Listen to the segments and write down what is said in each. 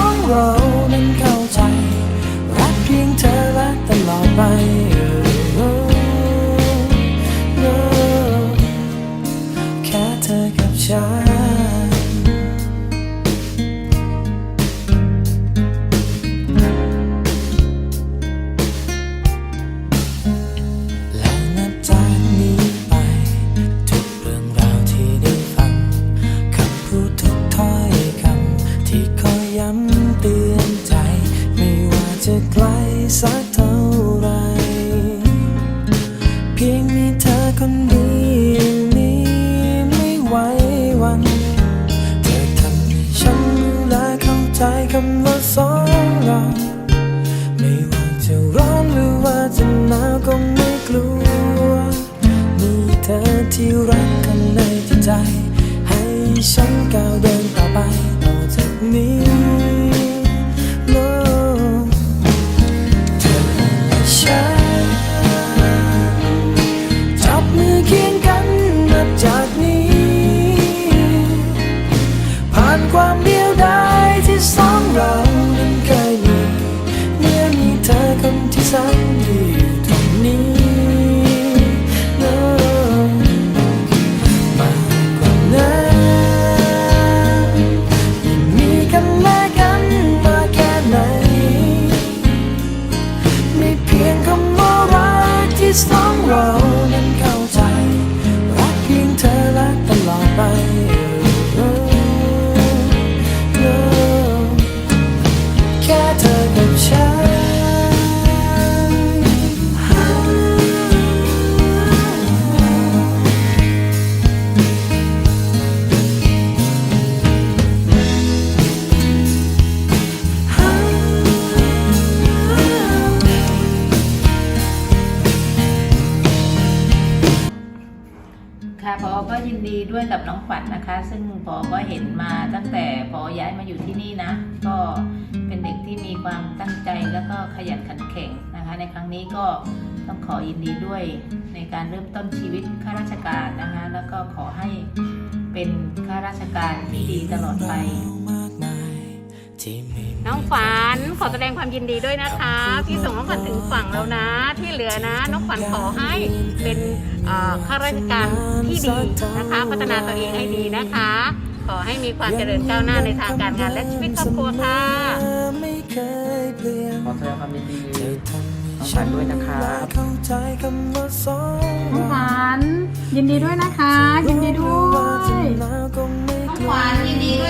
ของเรานั้นเข้าใจ รักเพียงเธอและตลอดไปแค่เธอกับฉัน ที่รักข้างในจิตใจ ให้ฉันก้าวเดินต่อไปต่อจากนี้ no เธอและฉันจับมือเคียงกันนับจากนี้ ผ่านความเดียวดายที่สองเรานั้นเคยมีเมื่อมีเธอคนที่สาม ค่ะพอก็ยินดีด้วยกับน้องขวัญนะคะ ซึ่งพอก็เห็นมาตั้งแต่พอย้ายมาอยู่ที่นี่นะ ก็เป็นเด็กที่มีความตั้งใจแล้วก็ขยันขันแข็งนะคะ ในครั้งนี้ก็ต้องขอยินดีด้วยในการเริ่มต้นชีวิตข้าราชการนะคะ แล้วก็ขอให้เป็นข้าราชการที่ดีตลอดไป น้องขวัญขอแสดงความยินดีด้วยนะคะพี่ส่งน้องขวัญถึงฝั่งแล้วนะ ที่เหลือนะ น้องขวัญขอให้เป็นเอ่อข้าราชการที่ดีนะคะ พัฒนาตัวเองให้ดีนะคะ ขอให้มีความเจริญก้าวหน้าในทางการงานและชีวิตครอบครัวค่ะไม่เคยเปลี่ยนขอแสดงความยินดีเธอทำให้น้องขฉัวันญด้วยนะครับเข้าใจคำว่าสองน้องขวัญยินดีด้วยนะคะ ยินดีด้วยน้องขวัญยินดีด้วย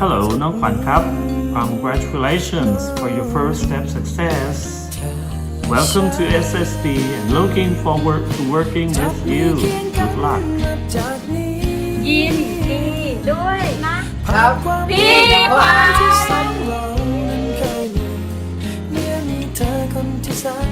Hello น้องขวัญครับ Congratulations for your first step success. Welcome to SSB and looking forward to working with you. Good luck. ยินดีด้วยนะครับพี่ขวัญ